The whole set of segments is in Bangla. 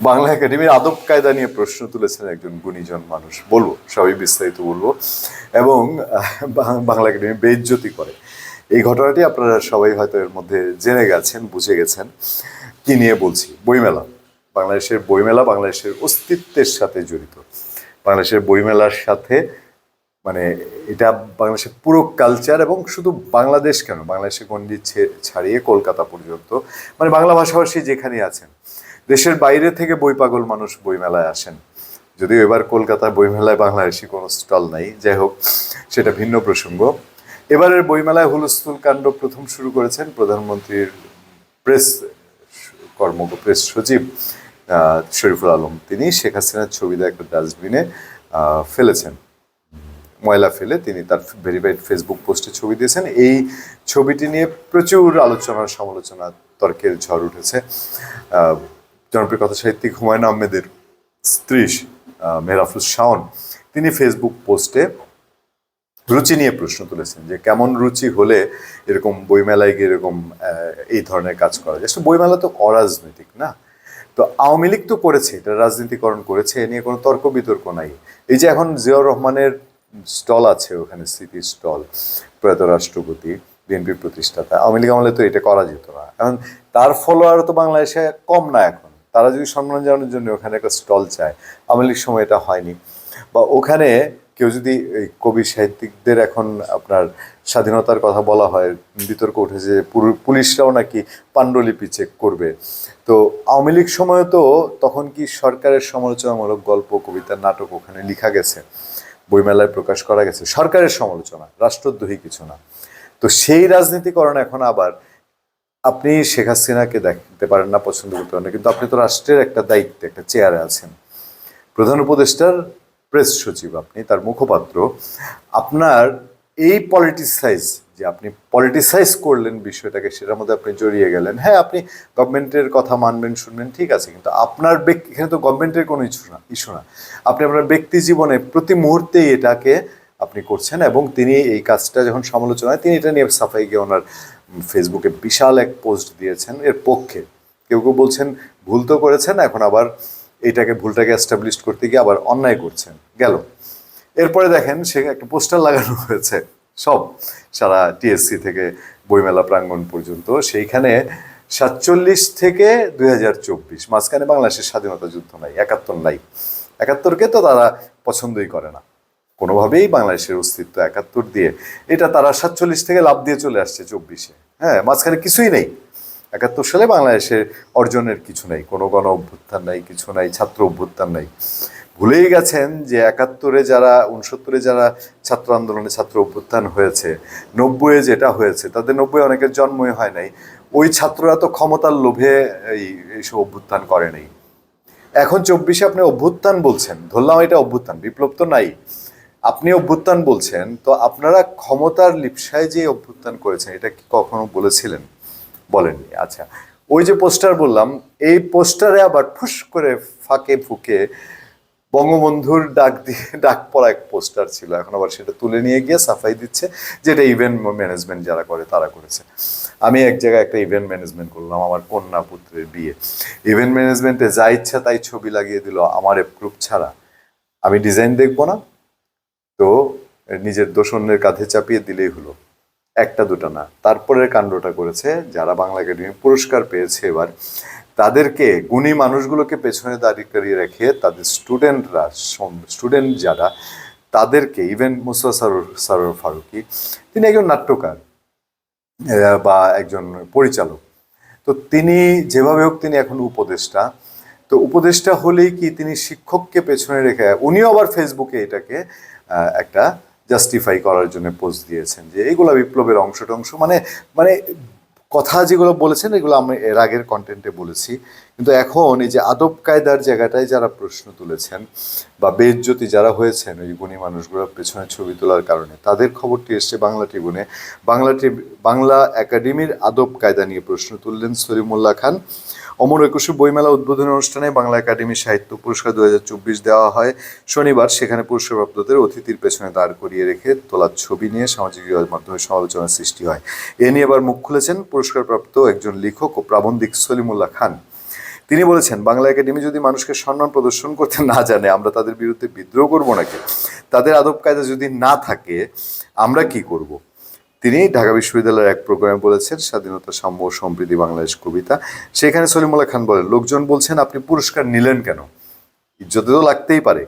বাংলা একাডেমির আদব কায়দা নিয়ে প্রশ্ন তুলেছেন একজন গুণীজন মানুষ। বলব, সবই বিস্তারিত বলব। এবং বাংলা একাডেমি বেইজ্জতি করে। এই ঘটনাটি আপনারা সবাই হয়তো এর মধ্যে জেনে গেছেন, বুঝে গেছেন। কি নিয়ে বলছি? বইমেলা। বাংলাদেশের বইমেলা বাংলাদেশের অস্তিত্বের সাথে জড়িত। বাংলাদেশের বইমেলার সাথে মানে এটা বাংলাদেশের পুরো কালচার এবং শুধু বাংলাদেশ কেন? বাংলাদেশের গণ্ডি ছাড়িয়ে কলকাতা পর্যন্ত। মানে বাংলা ভাষাভাষী যেখানে আছেন দেশের বাইরে থেকে বই পাগল মানুষ বইমেলায় আসেন। যদিও এবার কলকাতার বইমেলায় বাংলাদেশি কোনো স্টল নাই। যাই হোক, সেটা ভিন্ন প্রসঙ্গ। এবারের বইমেলায় হুলস্থুল কাণ্ড প্রথম শুরু করেছেন প্রধানমন্ত্রীর প্রেস কর্ম, প্রেস সচিব শরীফুল আলম। তিনি শেখ হাসিনার ছবি ছবিতে একটা ডাস্টবিনে ফেলেছেন। ময়লা ফেলে তিনি তার ভেরিফাইড ফেসবুক পোস্টে ছবি দিয়েছেন। এই ছবিটি নিয়ে প্রচুর আলোচনা সমালোচনা তর্কের ঝড় উঠেছে। জনপ্রিয় কথা সাহিত্যিক হুমায়ুন আহমেদের স্ত্রী মেহরাফুজ শাওন, তিনি ফেসবুক পোস্টে রুচি নিয়ে প্রশ্ন তুলেছেন যে কেমন রুচি হলে এরকম বইমেলায় গিয়ে এরকম এই ধরনের কাজ করা যায়? বইমেলা তো অরাজনৈতিক, না? তো আওয়ামী লীগ তো করেছে, এটা রাজনীতিকরণ করেছে, এ নিয়ে কোনো তর্ক বিতর্ক নাই। এই যে এখন জিয়াউর রহমানের স্টল আছে, ওখানে স্মৃতি স্টল, প্রয়াত রাষ্ট্রপতি, বিএনপির প্রতিষ্ঠাতা, আওয়ামী লীগ আমলে তো এটা করা যেত না। এখন তার ফলোয়ার তো বাংলাদেশে কম না এখন। তারা যদি সম্মান জানানোর জন্য ওখানে একটা স্টল চায়, আওয়ামী লীগ সময় এটা হয়নি। বা ওখানে কেউ যদি এই কবি সাহিত্যিকদের এখন আপনার স্বাধীনতার কথা বলা হয়, বিতর্ক উঠেছে যে পুলিশরাও নাকি পাণ্ডুলিপি চেক করবে। তো আওয়ামী লীগ সময় তো তখন কি সরকারের সমালোচনামূলক গল্প কবিতা নাটক ওখানে লেখা গেছে, বইমেলায় প্রকাশ করা গেছে? সরকারের সমালোচনা, রাষ্ট্রদ্রোহী কিছু না। তো সেই রাজনীতিকরণ এখন আবার আপনি শেখ হাসিনাকে দেখতে পারেন না, পছন্দ করতে পারেন না, কিন্তু আপনি তো রাষ্ট্রের একটা দায়িত্বে, একটা চেয়ারে আছেন। প্রধান উপদেষ্টার প্রেস সচিব আপনি, তার মুখপাত্র। আপনার এই পলিটিসাইজ যে আপনি পলিটিসাইজ করলেন বিষয়টাকে, সেটার মধ্যে আপনি জড়িয়ে গেলেন। হ্যাঁ আপনি গভর্নমেন্টের কথা মানবেন, শুনবেন, ঠিক আছে, কিন্তু আপনার ব্যক্তি, এখানে তো গভর্নমেন্টের কোনো ইস্যু না ইস্যু না। আপনি আপনার ব্যক্তি জীবনে প্রতি মুহূর্তেই এটাকে আপনি করছেন এবং তিনি এই কাজটা যখন সমালোচনা হয়, তিনি এটা নিয়ে সাফাই গিয়ে ওনার ফেসবুকে বিশাল এক পোস্ট দিয়েছেন এর পক্ষে। কেউ কেউ বলছেন, ভুল তো করেছেন, এখন আবার এইটাকে, ভুলটাকে এস্টাবলিশ করতে গিয়ে আবার অন্যায় করছেন। গেল। এরপরে দেখেন, সে একটা পোস্টার লাগানো হয়েছে, সব, সারা টিএসসি থেকে বইমেলা প্রাঙ্গণ পর্যন্ত। সেইখানে সাতচল্লিশ থেকে দুই হাজার চব্বিশ, মাঝখানে বাংলাদেশের স্বাধীনতা যুদ্ধ নাই, একাত্তর নাই। একাত্তরকে তো তারা পছন্দই করে না। কোনোভাবেই বাংলাদেশের অস্তিত্ব একাত্তর দিয়ে, এটা তারা সাতচল্লিশ থেকে লাভ দিয়ে চলে আসছে চব্বিশে। হ্যাঁ মাঝখানে কিছুই নেই। একাত্তর সালে বাংলাদেশের অর্জনের কিছু নেই, কোনো গণ অভ্যুত্থান নাই, কিছু নাই, ছাত্র অভ্যুত্থান নাই। ভুলেই গেছেন যে একাত্তরে যারা উনসত্তরে যারা ছাত্র আন্দোলনে ছাত্র অভ্যুত্থান হয়েছে, নব্বইয়ে যেটা হয়েছে, তাদের নব্বই অনেকের জন্মই হয় নাই। ওই ছাত্ররা তো ক্ষমতার লোভে এই, এইসব অভ্যুত্থান করে এখন চব্বিশে আপনি অভ্যুত্থান বলছেন, ধরলাম এটা অভ্যুত্থান, বিপ্লব তো নাই। আপনি অভ্যুত্থান বলছেন, তো আপনারা ক্ষমতার লিপসায় যে অভ্যুত্থান করেছেন, এটা কি কখনো বলেছিলেন? বলেননি আচ্ছা। ওই যে পোস্টার বললাম, এই পোস্টারে আবার ফুস করে ফাঁকে ফুকে বঙ্গবন্ধুর ডাক দিয়ে, ডাক পড়া এক পোস্টার ছিল, এখন আবার সেটা তুলে নিয়ে গিয়ে সাফাই দিচ্ছে, যেটা ইভেন্ট ম্যানেজমেন্ট যারা করে, তারা করেছে। আমি এক জায়গায় একটা ইভেন্ট ম্যানেজমেন্ট করলাম, আমার কন্যা পুত্রের বিয়ে। ইভেন্ট ম্যানেজমেন্টে যা ইচ্ছা তাই ছবি লাগিয়ে দিল, আমার প্রুফ ছাড়া। আমি ডিজাইন দেখব না তো নিজের দোষণের কাঁধে চাপিয়ে দিলেই হলো। একটা দুটো না। তারপরের কাণ্ডটা করেছে যারা বাংলা একাডেমি পুরস্কার পেয়েছে এবার, তাদেরকে গুণী মানুষগুলোকে পেছনে দাঁড়িয়ে করিয়ে রেখে তাদের স্টুডেন্টরা স্টুডেন্ট যারা, তাদেরকে ইভেন মুসা সারুর সারুর ফারুকি, তিনি একজন নাট্যকার বা একজন পরিচালক। তো তিনি যেভাবে হোক তিনি এখন উপদেষ্টা। তো উপদেষ্টা হলেই কি তিনি শিক্ষককে পেছনে রেখে, উনিও আবার ফেসবুকে এটাকে একটা জাস্টিফাই করার জন্য পোস্ট দিয়েছেন যে এইগুলো বিপ্লবের অংশ টংশ মানে মানে কথা যেগুলো বলেছেন, এগুলো আমি এর আগের কন্টেন্টে বলেছি। কিন্তু এখন এই যে আদব কায়দার জায়গাটায় যারা প্রশ্ন তুলেছেন বা বেজ্জতি যারা হয়েছেন, ওই গুণী মানুষগুলোর পেছনে ছবি তোলার কারণে, তাদের খবরটি এসছে বাংলা ট্রিবিউনে বাংলা বাংলা একাডেমির আদব কায়দা নিয়ে প্রশ্ন তুললেন সলিমুল্লাহ খান। অমর একুশে বইমেলা উদ্বোধনী অনুষ্ঠানে বাংলা একাডেমি সাহিত্য পুরস্কার দুই হাজার চব্বিশ দেওয়া হয়। শনিবার সেখানে পুরস্কারপ্রাপ্তদের অতিথির পেছনে দাঁড় করিয়ে রেখে তোলা ছবি নিয়ে সামাজিক মাধ্যমে সমালোচনার সৃষ্টি হয়। এ নিয়ে এবার মুখ খুলেছেন পুরস্কারপ্রাপ্ত একজন লেখক ও প্রাবন্ধিক সলিমুল্লাহ খান। তিনি বলেছেন, বাংলা একাডেমি যদি মানুষকে সম্মান প্রদর্শন করতে না জানে, আমরা তাদের বিরুদ্ধে বিদ্রোহ করব নাকি? তাদের আদব কায়দা যদি না থাকে, আমরা কি করব? তিনি ঢাকা বিশ্ববিদ্যালয়ের এক প্রোগ্রামে বলেছেন, স্বাধীনতা, সাম্য সম্প্রীতি বাংলাদেশ কবিতা। সেখানে সলিমুল্লাহ খান বলেন, লোকজন বলছেন, আপনি পুরস্কার নিলেন কেন? ইজ্জতে তো লাগতেই পারে।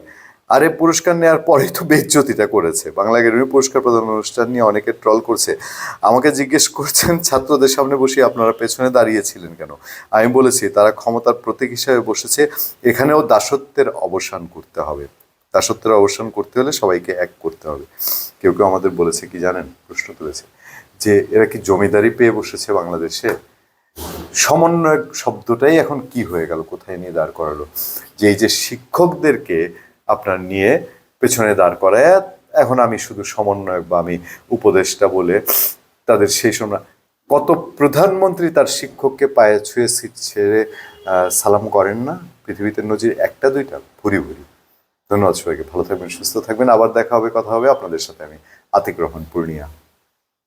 আরে, পুরস্কার নেওয়ার পরেই তো বেজ্জতিটা করেছে। বাংলা একাডেমি পুরস্কার প্রদান অনুষ্ঠান নিয়ে অনেকে ট্রল করছে। আমাকে জিজ্ঞেস করছেন, ছাত্রদের সামনে বসে আপনারা পেছনে দাঁড়িয়েছিলেন কেন? আমি বলেছি, তারা ক্ষমতার প্রতীক হিসাবে বসেছে। এখানেও দাসত্বের অবসান করতে হবে। দাসত্বের অবসান করতে হলে সবাইকে এক করতে হবে। কেউ কেউ আমাদের বলেছে কি জানেন? প্রশ্ন তুলেছে যে, এরা কি জমিদারি পেয়ে বসেছে বাংলাদেশে? সমন্বয় শব্দটাই এখন কি হয়ে গেল? কোথায় নিয়ে দাঁড় করালো? যে, এই যে শিক্ষকদেরকে আপনার নিয়ে পেছনে দাঁড় করায় এখন আমি শুধু সমন্বয়ক বা আমি উপদেষ্টা বলে তাদের সেই সময় কত প্রধানমন্ত্রী তার শিক্ষককে পায়ে ছুঁয়ে ছেড়ে সালাম করেন না? পৃথিবীতে নজির একটা দুইটা, ভুরি ভুরি। ধন্যবাদ সবাইকে, ভালো থাকবেন, সুস্থ থাকবেন। আবার দেখা হবে, কথা হবে। আপনাদের সাথে আমি আতিক রহমান, পূর্ণিয়া।